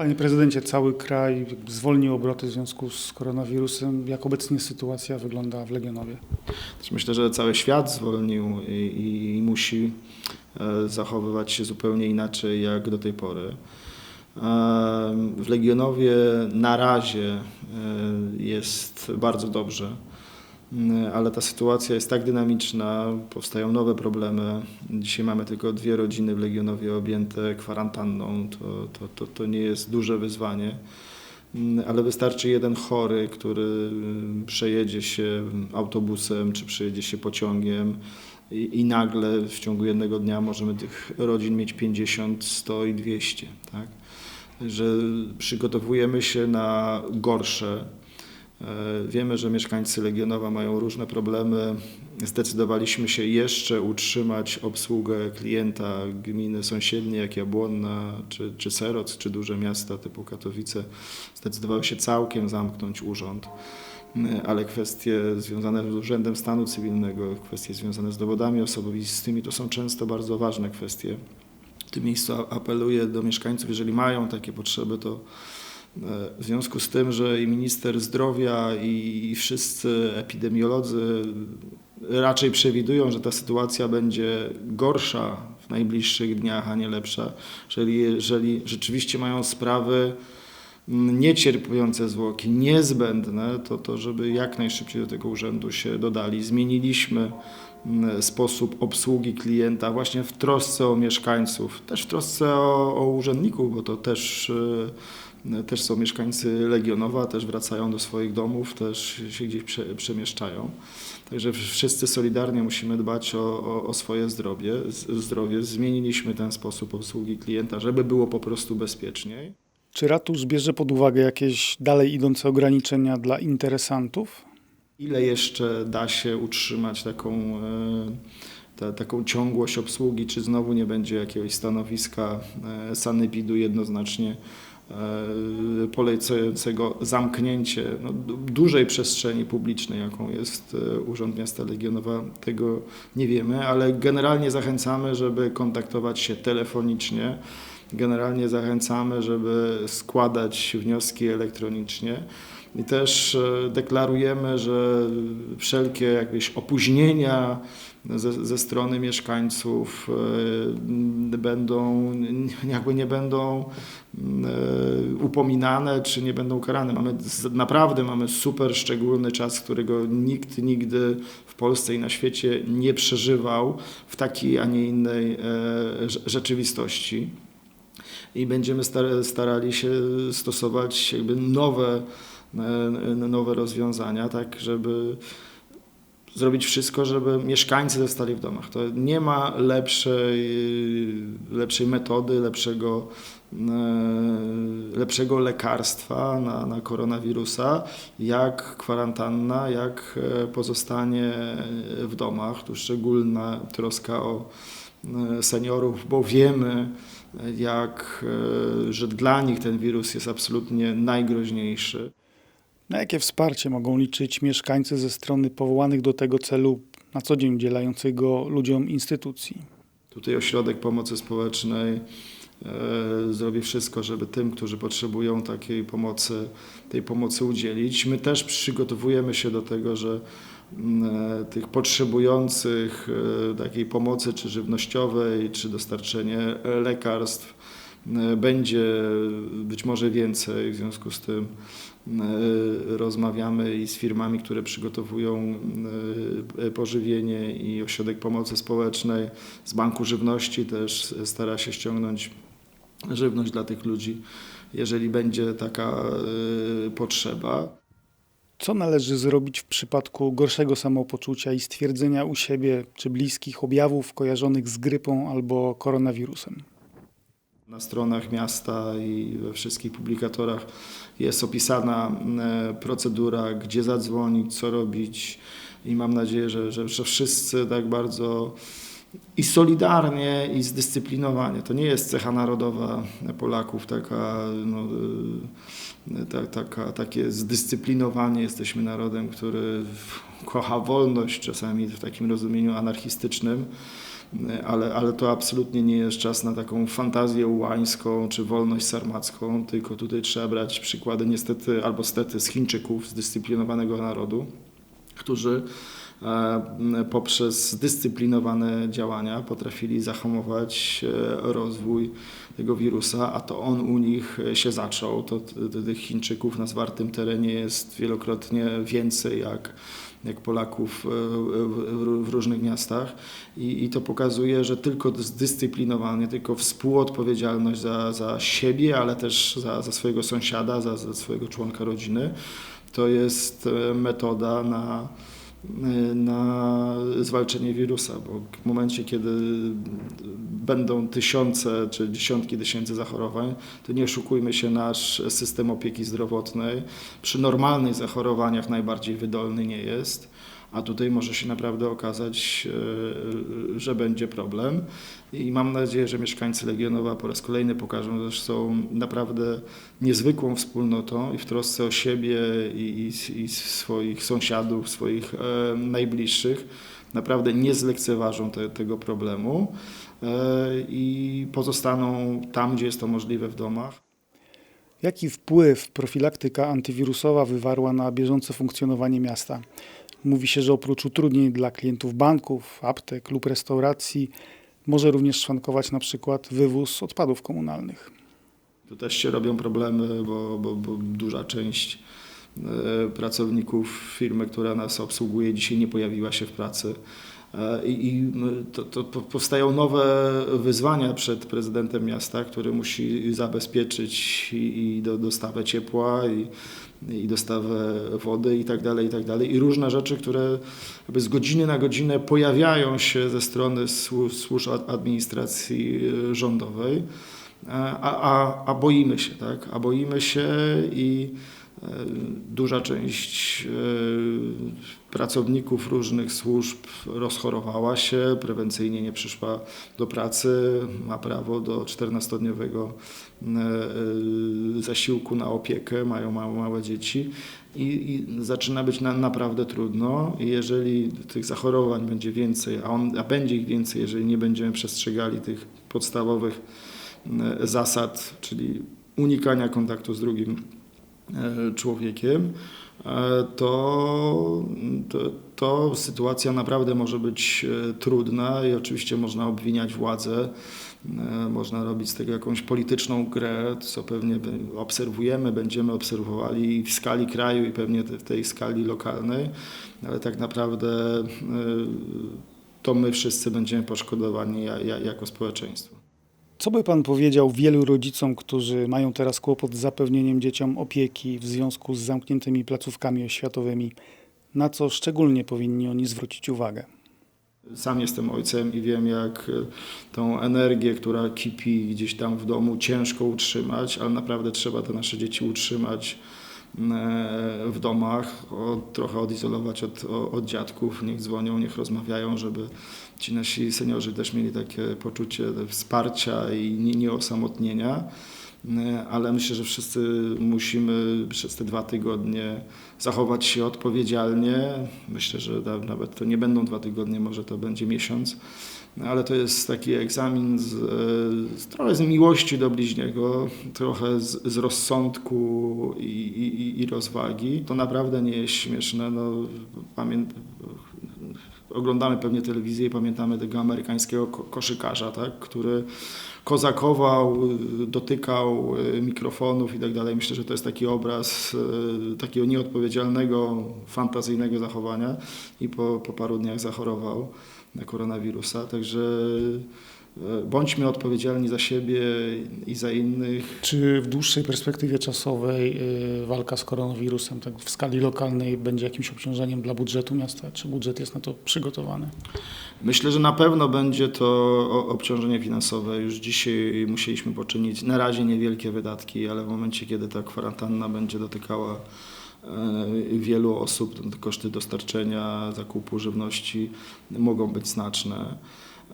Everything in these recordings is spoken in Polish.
Panie prezydencie, cały kraj zwolnił obroty w związku z koronawirusem. Jak obecnie sytuacja wygląda w Legionowie? Myślę, że cały świat zwolnił i, i, musi e, zachowywać się zupełnie inaczej jak do tej pory. E, W Legionowie na razie e, jest bardzo dobrze, ale ta sytuacja jest tak dynamiczna, powstają nowe problemy. Dzisiaj mamy tylko dwie rodziny w Legionowie objęte kwarantanną. To, to, to, to nie jest duże wyzwanie. Mm, ale wystarczy jeden chory, który mm, przejedzie się autobusem czy przejedzie się pociągiem i, i nagle w ciągu jednego dnia możemy tych rodzin mieć 50, 100 i 200. Tak? Że przygotowujemy się na gorsze. E, Wiemy, że mieszkańcy Legionowa mają różne problemy. Zdecydowaliśmy się jeszcze utrzymać obsługę klienta gminy sąsiednie, jak Jabłonna, czy, czy Seroc, czy duże miasta typu Katowice. Zdecydowały się całkiem zamknąć urząd. E, Ale kwestie związane z Urzędem Stanu Cywilnego, kwestie związane z dowodami osobistymi, to są często bardzo ważne kwestie. W tym miejscu apeluję do mieszkańców, jeżeli mają takie potrzeby, to w związku z tym, że i minister zdrowia, i, wszyscy epidemiolodzy raczej przewidują, że ta sytuacja będzie gorsza w najbliższych dniach, a nie lepsza, jeżeli, jeżeli rzeczywiście mają sprawy niecierpiące zwłoki, niezbędne, to, to żeby jak najszybciej do tego urzędu się dodali. Zmieniliśmy sposób obsługi klienta właśnie w trosce o mieszkańców, też w trosce o, o urzędników, bo to też, e, też są mieszkańcy Legionowa, też wracają do swoich domów, też się gdzieś prze, przemieszczają. Także wszyscy solidarnie musimy dbać o, o, o swoje zdrowie, zdrowie. Zmieniliśmy ten sposób obsługi klienta, żeby było po prostu bezpieczniej. Czy ratusz bierze pod uwagę jakieś dalej idące ograniczenia dla interesantów? Ile jeszcze da się utrzymać taką, e, ta, taką ciągłość obsługi, czy znowu nie będzie jakiegoś stanowiska e, sanepidu jednoznacznie e, polecającego zamknięcie no, du- dużej przestrzeni publicznej, jaką jest Urząd Miasta Legionowa, tego nie wiemy, ale generalnie zachęcamy, żeby kontaktować się telefonicznie. Generalnie zachęcamy, żeby składać wnioski elektronicznie. I też e, deklarujemy, że wszelkie jakieś opóźnienia ze, ze strony mieszkańców e, będą, jakby nie będą e, upominane, czy nie będą karane. Mamy, naprawdę mamy super szczególny czas, którego nikt nigdy w Polsce i na świecie nie przeżywał w takiej, a nie innej rze- rzeczywistości i będziemy star- starali się stosować jakby nowe, nowe rozwiązania, tak żeby zrobić wszystko, żeby mieszkańcy zostali w domach. To nie ma lepszej, lepszej metody, lepszego, e, lepszego lekarstwa na, na koronawirusa, jak kwarantanna, jak e, pozostanie w domach. Tu szczególna troska o e, seniorów, bo wiemy, jak, że dla nich ten wirus jest absolutnie najgroźniejszy. Na jakie wsparcie mogą liczyć mieszkańcy ze strony powołanych do tego celu na co dzień udzielających go ludziom instytucji? Tutaj Ośrodek Pomocy Społecznej e, zrobi wszystko, żeby tym, którzy potrzebują takiej pomocy, tej pomocy udzielić. My też przygotowujemy się do tego, że mm, e, tych potrzebujących e, takiej pomocy, czy żywnościowej, czy dostarczenie lekarstw będzie być może więcej. W związku z tym e, rozmawiamy i z firmami, które przygotowują e, pożywienie i Ośrodek Pomocy Społecznej z Banku Żywności też stara się ściągnąć żywność dla tych ludzi, jeżeli będzie taka e, potrzeba. Co należy zrobić w przypadku gorszego samopoczucia i stwierdzenia u siebie czy bliskich objawów kojarzonych z grypą albo koronawirusem? Na stronach miasta i we wszystkich publikatorach jest opisana e, procedura, gdzie zadzwonić, co robić i mam nadzieję, że, że, że wszyscy tak bardzo i solidarnie, i zdyscyplinowanie. To nie jest cecha narodowa Polaków, taka, no, e, ta, taka, takie zdyscyplinowanie. Jesteśmy narodem, który kocha wolność, czasami w takim rozumieniu anarchistycznym. Ale, ale to absolutnie nie jest czas na taką fantazję ułańską czy wolność sarmacką, tylko tutaj trzeba brać przykłady niestety albo stety z Chińczyków, zdyscyplinowanego narodu, którzy poprzez zdyscyplinowane działania potrafili zahamować e, rozwój tego wirusa, a to on u nich się zaczął. To tych Chińczyków na zwartym terenie jest wielokrotnie więcej jak, jak Polaków e, w, różnych miastach I, i to pokazuje, że tylko zdyscyplinowanie, tylko współodpowiedzialność za, za siebie, ale też za, za swojego sąsiada, za, za swojego członka rodziny, to jest e, metoda na, e, na zwalczenie wirusa, bo w momencie, kiedy będą tysiące czy dziesiątki tysięcy zachorowań, to nie oszukujmy się, nasz system opieki zdrowotnej przy normalnych zachorowaniach najbardziej wydolny nie jest. A tutaj może się naprawdę okazać, e, że będzie problem. I mam nadzieję, że mieszkańcy Legionowa po raz kolejny pokażą, że są naprawdę niezwykłą wspólnotą i w trosce o siebie i, i, i swoich sąsiadów, swoich e, najbliższych. Naprawdę nie zlekceważą te, tego problemu e, i pozostaną tam, gdzie jest to możliwe w domach. Jaki wpływ profilaktyka antywirusowa wywarła na bieżące funkcjonowanie miasta? Mówi się, że oprócz utrudnień dla klientów banków, aptek lub restauracji, może również szwankować na przykład wywóz odpadów komunalnych. Tu też się robią problemy, bo, bo, bo duża część e, pracowników firmy, która nas obsługuje, dzisiaj nie pojawiła się w pracy. E, I, m, to, to po- powstają nowe wyzwania przed prezydentem miasta, który musi zabezpieczyć i, i do, dostawę ciepła, i, i dostawę wody i tak dalej, i tak dalej. I różne rzeczy, które z godziny na godzinę pojawiają się ze strony słu- służb ad- administracji e, rządowej. A, a, a boimy się, tak? A boimy się i e, duża część e, pracowników różnych służb rozchorowała się, prewencyjnie nie przyszła do pracy, ma prawo do 14-dniowego e, zasiłku na opiekę, mają małe, dzieci i, i zaczyna być na, naprawdę trudno. Jeżeli tych zachorowań będzie więcej, a, on, a będzie ich więcej, jeżeli nie będziemy przestrzegali tych podstawowych e, zasad, czyli unikania kontaktu z drugim e, człowiekiem, e, to, to, to sytuacja naprawdę może być e, trudna i oczywiście można obwiniać władzę, e, można robić z tego jakąś polityczną grę, co pewnie obserwujemy, będziemy obserwowali w skali kraju i pewnie w tej skali lokalnej, ale tak naprawdę e, to my wszyscy będziemy poszkodowani ja- ja- jako społeczeństwo. Co by Pan powiedział wielu rodzicom, którzy mają teraz kłopot z zapewnieniem dzieciom opieki w związku z zamkniętymi placówkami oświatowymi? Na co szczególnie powinni oni zwrócić uwagę? Sam jestem ojcem i wiem, jak e, tą energię, która kipi gdzieś tam w domu, ciężko utrzymać, ale naprawdę trzeba te nasze dzieci utrzymać w domach, od, trochę odizolować od, od dziadków, niech dzwonią, niech rozmawiają, żeby ci nasi seniorzy też mieli takie poczucie wsparcia i nie- nieosamotnienia. E, Ale myślę, że wszyscy musimy przez te dwa tygodnie zachować się odpowiedzialnie. Myślę, że nawet to nie będą dwa tygodnie, może to będzie miesiąc. No, ale to jest taki egzamin z, e, z, trochę z miłości do bliźniego, trochę z, z rozsądku i, i, i rozwagi. To naprawdę nie jest śmieszne. No, pamię... Oglądamy pewnie telewizję i pamiętamy tego amerykańskiego ko- koszykarza, tak? który kozakował, dotykał y, mikrofonów i tak dalej. Myślę, że to jest taki obraz y, takiego nieodpowiedzialnego, fantazyjnego zachowania i po, po paru dniach zachorował na koronawirusa. Także bądźmy odpowiedzialni za siebie i za innych. Czy w dłuższej perspektywie czasowej y, walka z koronawirusem tak w skali lokalnej będzie jakimś obciążeniem dla budżetu miasta? Czy budżet jest na to przygotowany? Myślę, że na pewno będzie to obciążenie finansowe. Już dzisiaj musieliśmy poczynić na razie niewielkie wydatki, ale w momencie, kiedy ta kwarantanna będzie dotykała e, wielu osób, koszty dostarczenia, zakupu żywności mogą być znaczne.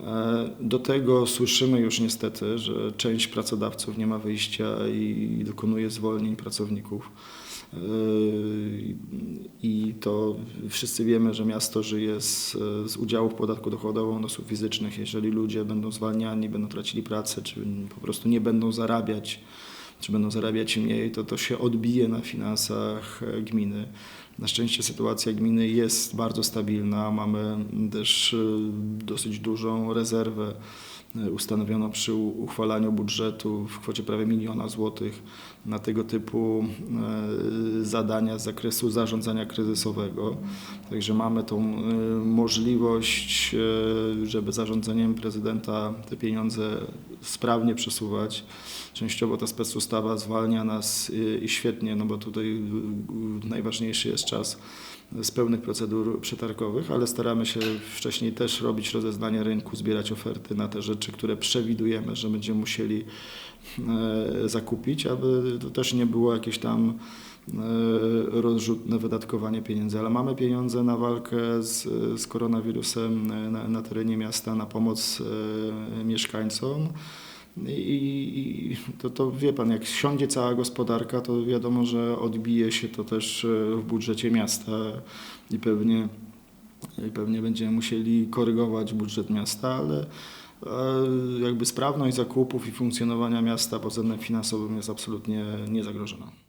E, Do tego słyszymy już niestety, że część pracodawców nie ma wyjścia i dokonuje zwolnień pracowników. E, I to wszyscy wiemy, że miasto żyje z, z udziału w podatku dochodowym od osób fizycznych. Jeżeli ludzie będą zwalniani, będą tracili pracę, czy po prostu nie będą zarabiać, czy będą zarabiać mniej, to to się odbije na finansach e, gminy. Na szczęście sytuacja gminy jest bardzo stabilna. Mamy też e, dosyć dużą rezerwę e, ustanowioną przy uchwalaniu budżetu w kwocie prawie miliona złotych na tego typu e, zadania z zakresu zarządzania kryzysowego. Także mamy tą e, możliwość, żeby zarządzeniem prezydenta te pieniądze sprawnie przesuwać. Częściowo ta specustawa zwalnia nas i świetnie, no bo tutaj najważniejszy jest czas z pełnych procedur przetargowych, ale staramy się wcześniej też robić rozeznanie rynku, zbierać oferty na te rzeczy, które przewidujemy, że będziemy musieli e, zakupić, aby to też nie było jakieś tam e, rozrzutne wydatkowanie pieniędzy, ale mamy pieniądze na walkę z, z koronawirusem e, na, na terenie miasta, na pomoc mieszkańcom. I i to, to wie pan, jak siądzie cała gospodarka, to wiadomo, że odbije się to też e, w budżecie miasta i pewnie, i pewnie będziemy musieli korygować budżet miasta, ale e, jakby sprawność zakupów i funkcjonowania miasta pod względem finansowym jest absolutnie niezagrożona.